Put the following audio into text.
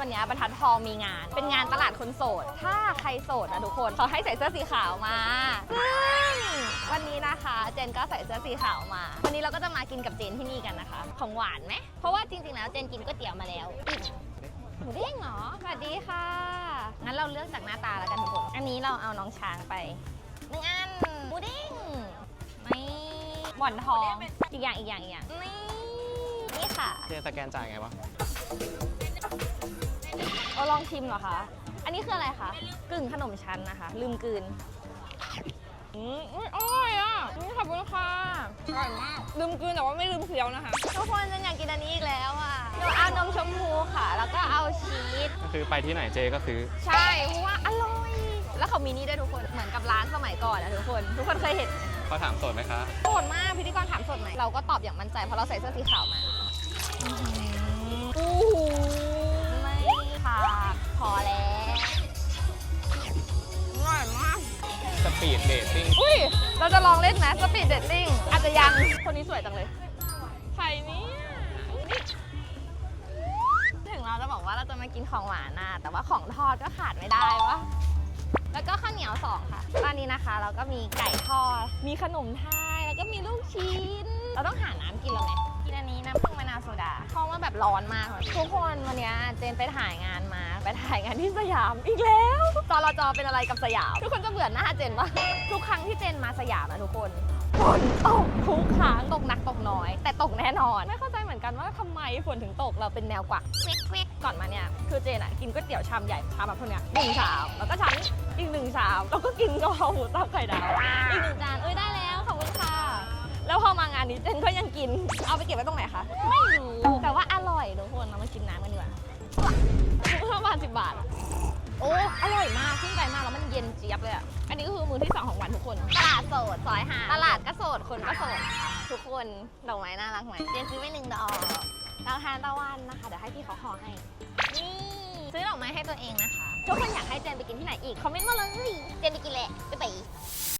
วันนี้บรรทัดทองมีงาน เป็นงานตลาดคนโสด ถ้าใครโสดนะทุกคนเขาให้ใส่เสื้อสีขาวมาซึ่งวันนี้นะคะเจนก็ใส่เสื้อสีขาวมา วันนี้เราก็จะมากินกับเจนที่นี่กันนะคะ ของหวานไหมเพราะว่าจริงๆแล้วเจนกินก๋วยเตี๋ยวมาแล้วอิ่มหมูเด้งเหรอ สวัสดีค่ะ งั้นเราเลือกจากหน้าตาแล้วกันทุกคน อันนี้เราเอาน้องช้างไปหนึ่งอันหมูเด้งนี่หมอนทอง อีกอย่างอีกอย่างอีกอย่างนี่ นี่ค่ะ เจสแกนจ่ายไงวะ ลองชิมเหรอคะ อันนี้คืออะไรคะ กึ่งขนมชั้นนะคะ ลืมกลืน อืมอุ๊ยอร่อยอะนี่ขอบคุณค่ะอร่อยมาก ลืมกลืนแต่ว่าไม่ลืมเคี้ยวนะคะ ทุกคนฉันอยากกินอันนี้อีกแล้วอะหนูเอานมชมพูค่ะ แล้วก็เอาชีส ก็คือไปที่ไหนเจก็ซื้อ ใช่เพราะว่าอร่อย แล้วเขามีนี่ด้วยทุกคน เหมือนกับร้านสมัยก่อนอะทุกคน ทุกคนเคยเห็นเขาถามสดไหมคะ โสดมากพิธีกรถามสดไหม เราก็ตอบอย่างมั่นใจเพราะเราใส่เสื้อสีขาวมา ปีดเดทติ้งอุ้ย เราจะลองเล่นไหมสปีดเดตติ้งอาจจะยัง คนนี้สวยจังเลยไข่นี้ถึงเราจะบอกว่าเราจะมากินของหวานนะแต่ว่าของทอดก็ขาดไม่ได้วะแล้วก็ข้าวเหนียวสองค่ะตอนนี้นะคะ เราก็มีไก่ทอด มีขนมไทย แล้วก็มีลูกชิ้น เราต้องหาน้ำกินแล้วไหมกินอันนี้น้ำผึ้งมะนาวโซดาเพราะว่าแบบร้อนมากเลยทุกคนวันเนี้ยเจนไปถ่ายงานมา ไปถ่ายงานที่สยามอีกแล้วจอรจอเป็นอะไรกับสยาม ทุกคนจะเบื่อหน้าเจนปะทุกครั้งที่เจนมาสยามนะทุกคนฝนตกทุกครั้งตกหนักตกน้อย แต่ตกแน่นอน ไม่เข้าใจเหมือนกันว่าทำไมฝนถึงตกเราเป็นแนวกวักเควกเควกก่อนมาเนี่ย คือเจนอะกินก๋วยเตี๋ยวชามใหญ่ชามแบบพวกเนี้ยหนึ่งชามแล้วก็ชั้นอีกหนึ่งชามแล้วก็กินกะเพราหมูสับไข่ดาวอีกหนึ่งจานเอ้ยได้แล้วขอบคุณค่ะ แล้วพอมางานนี้เจนก็ยังกินเอาไปเก็บไว้ตรงไหนคะไม่รู้แต่ว่าอร่อยทุกคนเรามากินน้ำกันดีกว่า โอ้ อร่อยมากขึ้นใจมากแล้วมันเย็นเจี๊ยบเลยอะ อันนี้ก็คือมือที่สองของวันทุกคน ตลาดโสดซอยหาตลาดก็โสด คนก็โสดนะคะทุกคนดอกไม้น่ารักไหมเจนซื้อไปหนึ่งดอกดอกทานตะวันนะคะ เดี๋ยวให้พี่เขาห่อให้ นี่ซื้อดอกไม้ให้ตัวเองนะคะ ทุกคนอยากให้เจนไปกินที่ไหนอีก คอมเมนต์มาเลย เจนไปกินแหละ ไปไป